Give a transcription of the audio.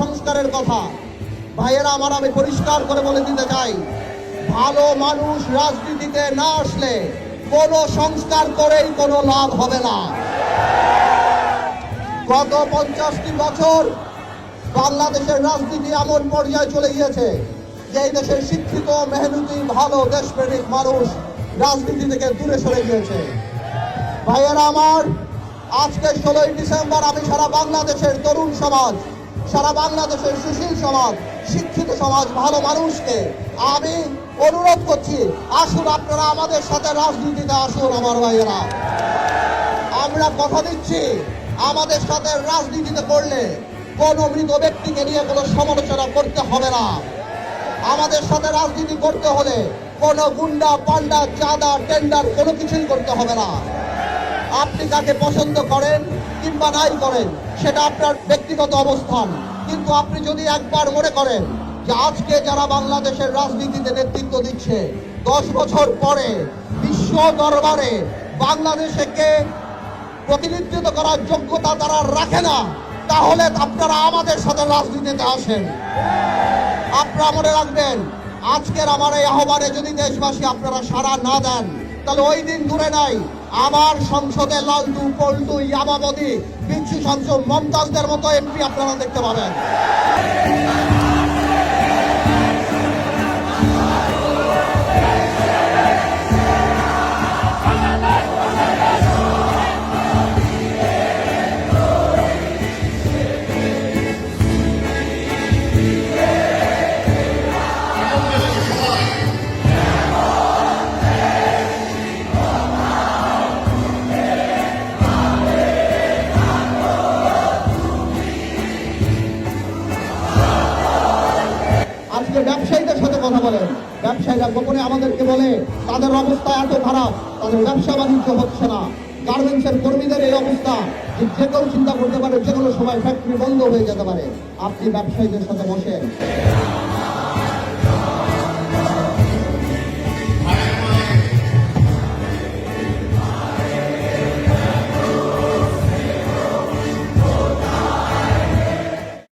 সংস্কারের কথা। ভাইয়েরা, আমার আমি পরিষ্কার করে বলে দিতে চাই, ভালো মানুষ রাজনীতিতে না আসলে কোনো সংস্কার করেই কোনো লাভ হবে না। গত পঞ্চাশটি বছর বাংলাদেশের রাজনীতি এমন পর্যায়ে চলে গিয়েছে যে এই দেশের শিক্ষিত, মেহনতি, ভালো, দেশপ্রেমিক মানুষ রাজনীতি থেকে দূরে সরে গিয়েছে। ভাইয়েরা, আমার আজকে ষোলোই ডিসেম্বর আমি সারা বাংলাদেশের তরুণ সমাজ, সারা বাংলাদেশের সুশীল সমাজ, শিক্ষিত সমাজ, ভালো মানুষকে আমি অনুরোধ করছি, আসুন আপনারা আমাদের সাথে রাজনীতিতে আসুন আমার ভাইয়েরা। আমরা কথা দিচ্ছি, আমাদের সাথে রাজনীতিতে করলে কোনো মৃত ব্যক্তিকে নিয়ে কোনো সমালোচনা করতে হবে না। আমাদের সাথে রাজনীতি করতে হলে কোনো গুন্ডা পান্ডা চাঁদা, টেন্ডার কোনো কিছুই করতে হবে না। আপনি কাকে পছন্দ করেন কিংবা নাই করেন, সেটা আপনার ব্যক্তিগত অবস্থান। কিন্তু আপনি যদি একবার মনে করেন যে আজকে যারা বাংলাদেশের রাজনীতিতে নেতৃত্ব দিচ্ছে, দশ বছর পরে বিশ্ব দরবারে বাংলাদেশকে প্রতিনিধিত্ব করার যোগ্যতা তারা রাখে না, তাহলে আপনারা আমাদের সাথে রাজনীতিতে আসেন। আপনারা মনে রাখবেন, আজকের আমার এই আহ্বানে যদি দেশবাসী আপনারা সাড়া না দেন, তাহলে ওই দিন দূরে নাই। আবার সংসদে লালটু পল্টু ইয়ামাবতী বিচ্ছু সংসদ মমতাজদের মতো এমপি আপনারা দেখতে পাবেন। আজকে ব্যবসায়ীদের সাথে কথা বলেন ব্যবসায়ীরা গোপনে আমাদেরকে বলে, তাদের অবস্থা এত খারাপ, তাদের ব্যবসা বাণিজ্য হচ্ছে না। গার্মেন্টসের কর্মীদের এই অবস্থা, যে যে কেউ চিন্তা করতে পারে, যে কোনো সময় ফ্যাক্টরি বন্ধ হয়ে যেতে পারে। আপনি ব্যবসায়ীদের সাথে বসেন।